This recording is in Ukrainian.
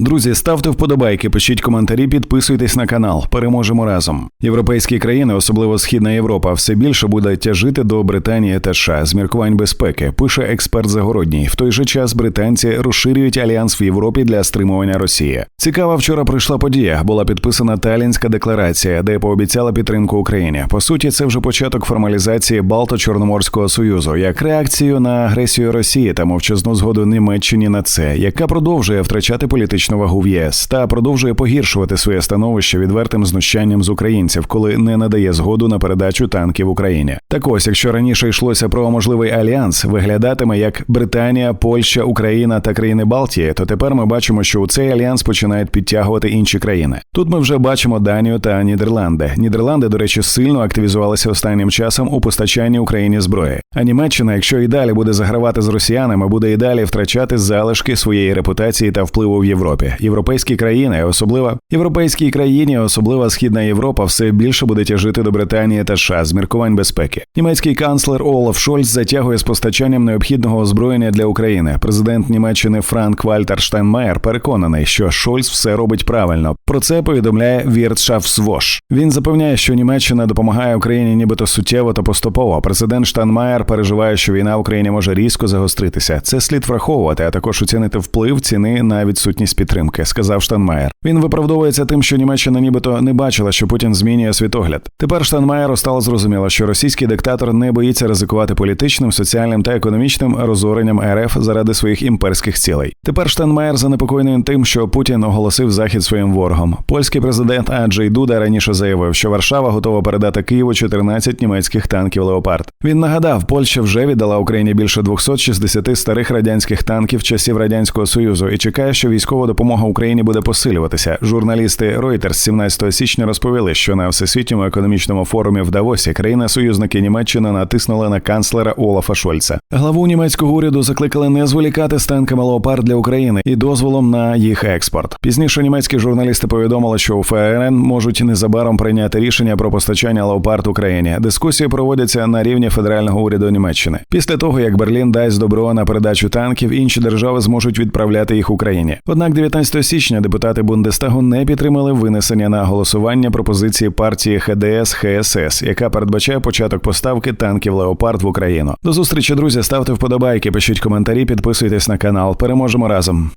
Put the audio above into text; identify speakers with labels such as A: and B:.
A: Друзі, ставте вподобайки, пишіть коментарі, підписуйтесь на канал. Переможемо разом. Європейські країни, особливо Східна Європа, все більше буде тяжити до Британії та США з міркувань безпеки. Пише експерт Загородній. В той же час британці розширюють альянс в Європі для стримування Росії. Цікава вчора прийшла подія. Була підписана Талінська декларація, де пообіцяла підтримку Україні. По суті, це вже початок формалізації Балто-Чорноморського союзу як реакцію на агресію Росії та мовчазну згоду Німеччині на це, яка продовжує втрачати політичну вагу в ЄС та продовжує погіршувати своє становище відвертим знущанням з українців, коли не надає згоду на передачу танків Україні. Так ось, якщо раніше йшлося про можливий альянс, виглядатиме як Британія, Польща, Україна та країни Балтії, то тепер ми бачимо, що у цей альянс починають підтягувати інші країни. Тут ми вже бачимо Данію та Нідерланди. Нідерланди, до речі, сильно активізувалися останнім часом у постачанні Україні зброї. А Німеччина, якщо і далі буде загравати з росіянами, буде і далі втрачати залишки своєї репутації та впливу в Європі. Європейські країни, особливо європейській країні, особливо Східна Європа, все більше буде тяжити до Британії та США з міркувань безпеки. Німецький канцлер Олаф Шольц затягує з постачанням необхідного озброєння для України. Президент Німеччини Франк Вальтер Штайнмаєр переконаний, що Шольц все робить правильно. Про це повідомляє Віртшафсвош. Він запевняє, що Німеччина допомагає Україні, нібито суттєво та поступово. Президент Штайнмаєр переживає, що війна в Україні може різко загостритися. Це слід враховувати, а також оцінити вплив ціни на відсутність підтримки, сказав Штайнмаєр. Він виправдовується тим, що Німеччина нібито не бачила, що Путін змінює світогляд. Тепер Штайнмаєру стало зрозуміло, що російський диктатор не боїться ризикувати політичним, соціальним та економічним розоренням РФ заради своїх імперських цілей. Тепер Штайнмаєр занепокоєний тим, що Путін оголосив захід своїм ворогом. Польський президент Аджей Дуда раніше заявив, що Варшава готова передати Києву 14 німецьких танків Леопард. Він нагадав, Польща вже віддала Україні більше 260 старих радянських танків часів радянського союзу і чекає, що військова допомога Україні буде посилюватися. Журналісти Reuters 17 січня розповіли, що на всесвітньому економічному форумі в Давосі країна-союзники Німеччини натиснули на канцлера Олафа Шольца. Главу німецького уряду закликали не зволікати з танками Леопард для України і дозволом на їх експорт. Пізніше німецькі журналісти повідомили, що у ФРН можуть незабаром прийняти рішення про постачання Леопард Україні. Дискусії проводяться на рівні федерального уряду Німеччини. Після того як Берлін дасть добро на передачу танків, інші держави зможуть відправляти їх Україні. Однак, 19 січня депутати Бундестагу не підтримали винесення на голосування пропозиції партії ХДС ХСС, яка передбачає початок поставки танків Леопард в Україну. До зустрічі, друзі. Ставте вподобайки, пишіть коментарі, підписуйтесь на канал. Переможемо разом.